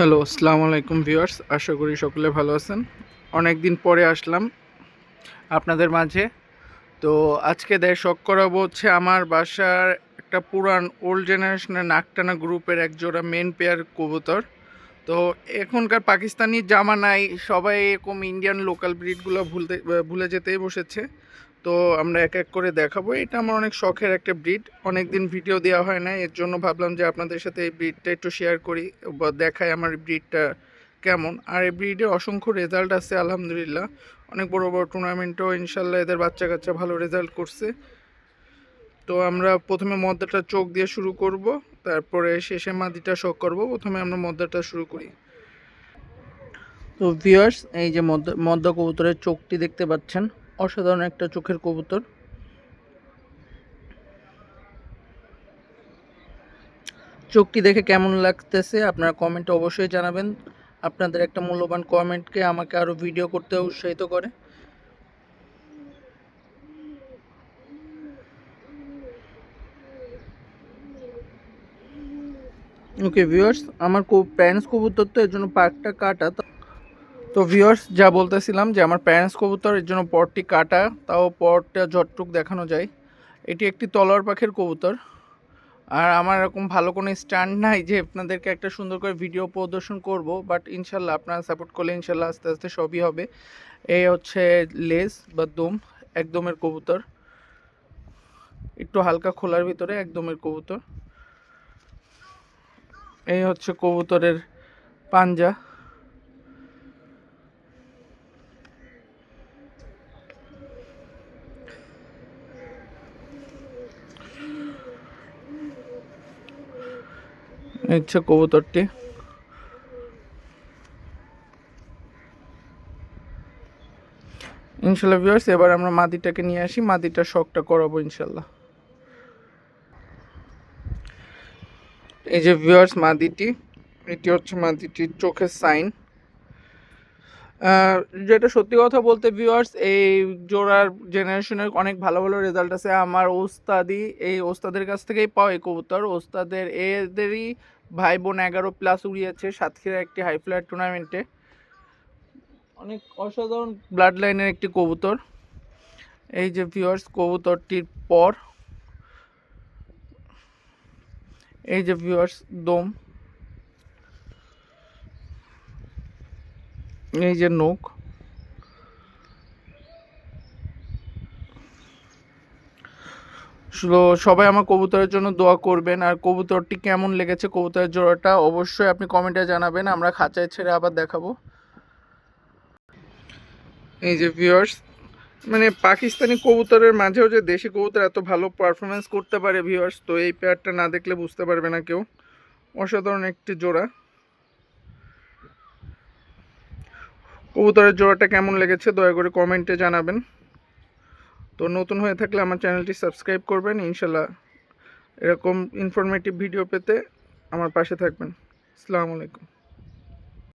Hello, আসসালামু আলাইকুম viewers, আশা করি সকলে ভালো আছেন। অনেক দিন পরে আসলাম আপনাদের মাঝে। তো আজকে দেয় শখ করাবো হচ্ছে আমার বাসার একটা পুরান ওল্ড জেনারেশনের নাকটানা গ্রুপের এক জোড়া মেন পেয়ার কবুতর। তো এখনকার পাকিস্তানি জামানায় সবাই এরকম ইন্ডিয়ান লোকাল ব্রিডগুলো ভুলতে ভুলে যেতেই বসেছে। তো আমরা এক এক করে দেখাবো। এটা আমার অনেক শখের একটা ব্রিড অনেক দিন ভিডিও দেওয়া হয় না এর জন্য ভাবলাম যে আপনাদের সাথে এই ব্রিডটা একটু শেয়ার করি বা দেখাই আমার ব্রিডটা কেমন। আর এই ব্রিডের অসংখ্য রেজাল্ট আছে, আলহামদুলিল্লাহ। অনেক বড় বড় টুর্নামেন্টও ইনশাল্লাহ এদের বাচ্চা কাচ্চা ভালো রেজাল্ট করছে। তো আমরা প্রথমে মদ্দাটা চোখ দিয়ে শুরু করব, তারপরে শেষে মাদিটা শখ করব, প্রথমে আমরা মদ্দাটা শুরু করি। তো ভিউয়ার্স এই যে মদ্দা মদ্দা কবুতরের চোখটি দেখতে পাচ্ছেন। অসাধারণ একটা চোখের কবুতর। চোখটি দেখে কেমন লাগতেছে আপনারা কমেন্টে অবশ্যই জানাবেন। আপনাদের একটা মূল্যবান কমেন্টকে আমাকে আরও ভিডিও করতে উৎসাহিত করে। ওকে ভিউয়ার্স আমার প্যারেন্টস কবুতর তো এর জন্য পার্কটা কাটা তো- ভিউয়ার্স যা বলতেছিলাম যে আমার প্যারেন্টস কবুতর, এর জন্য পরটি কাটা, তাও পরটা যতটুক দেখানো যায়। এটি একটি তলোয়ার পাখির কবুতর। আর আমার এরকম ভালো কোনো স্ট্যান্ড নাই যে আপনাদেরকে একটা সুন্দর করে ভিডিও প্রদর্শন করব বাট ইনশাল্লাহ আপনারা সাপোর্ট করলে ইনশাল্লাহ আস্তে আস্তে সবই হবে। এই হচ্ছে লেজ বা দম একদমের কবুতর। একটু হালকা খোলার ভিতরে একদমের কবুতর। এই হচ্ছে কবুতরের পাঞ্জা। হচ্ছে কবুতরটি। ইনশাল্লাহ ভিউয়ার্স এবার আমরা মাদিটাকে নিয়ে আসি। মাদিটার শখটা করাবো ইনশাল্লাহ এই যে ভিউয়ার্স মাদিটি, এটি হচ্ছে মাদিটির চোখের সাইন যেটা সত্যি কথা বলতে ভিউয়ার্স এই জোড়ার জেনারেশনের অনেক ভালো ভালো রেজাল্ট আছে। আমার ওস্তাদি, এই ওস্তাদের কাছ থেকেই পাওয়া এই কবুতর। ওস্তাদের, এদেরই ভাই বোন এগারো প্লাস উড়িয়েছে, সাতক্ষীরা একটি হাই ফ্লাইট টুর্নামেন্টে অনেক অসাধারণ ব্লাড লাইনের একটি কবুতর। এই যে ভিউয়ার্স কবুতরটির পর। এই যে ভিউয়ার্স দম। এই যে নোক সবাই আমার কবুতরের জন্য দোয়া করবেন। আর কবুতরটি কেমন লেগেছে কবুতরের জোড়াটা অবশ্যই আপনি কমেন্টে জানাবেন। আমরা খাঁচায় ছেড়ে আবার দেখাবো। এই যে ভিউয়ার্স মানে পাকিস্তানি কবুতরের মাঝেও যে দেশি কবুতর এত ভালো পারফরমেন্স করতে পারে ভিউয়ার্স তো এই পেয়ারটা না দেখলে বুঝতে পারবে না কেউ। অসাধারণ একটি জোড়া। কবুতরের জোড়াটা কেমন লেগেছে দয়া করে কমেন্টে জানাবেন। তো নতুন হয়ে থাকলে আমার চ্যানেলটি সাবস্ক্রাইব করবেন, ইনশাল্লাহ এরকম ইনফরমেটিভ ভিডিও পেতে আমার পাশে থাকবেন। আসসালামু আলাইকুম।